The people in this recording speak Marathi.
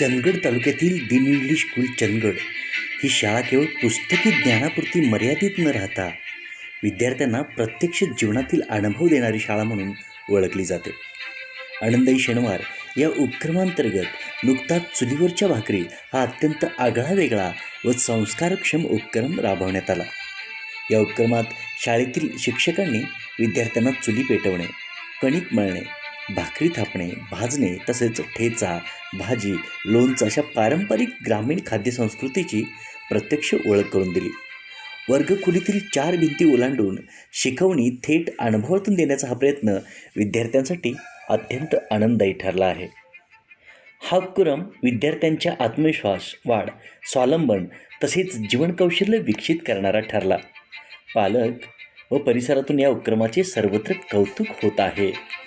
चंदगड तालुक्यातील दिन इंग्लिश स्कूल चंदगड. ही शाळा केवळ पुस्तकी ज्ञानापुरती मर्यादित न राहता विद्यार्थ्यांना प्रत्यक्ष जीवनातील अनुभव देणारी शाळा म्हणून ओळखली जाते. आनंदाई शनिवार या उपक्रमांतर्गत नुकताच चुलीवरच्या भाकरी हा अत्यंत आगळा वेगळा व संस्कारक्षम उपक्रम राबवण्यात आला. या उपक्रमात शाळेतील शिक्षकांनी विद्यार्थ्यांना चुली पेटवणे कणिक मळणे भाकरी थापणे भाजणे तसेच ठेचा भाजी लोणचं अशा पारंपरिक ग्रामीण खाद्यसंस्कृतीची प्रत्यक्ष ओळख करून दिली. वर्गखोलीतील चार भिंती ओलांडून शिकवणी थेट अनुभवातून देण्याचा हा प्रयत्न विद्यार्थ्यांसाठी अत्यंत आनंददायी ठरला आहे. हा उपक्रम विद्यार्थ्यांच्या आत्मविश्वास वाढ स्वावलंबन तसेच जीवनकौशल्य विकसित करणारा ठरला. पालक व परिसरातून या उपक्रमाचे सर्वत्र कौतुक होत आहे.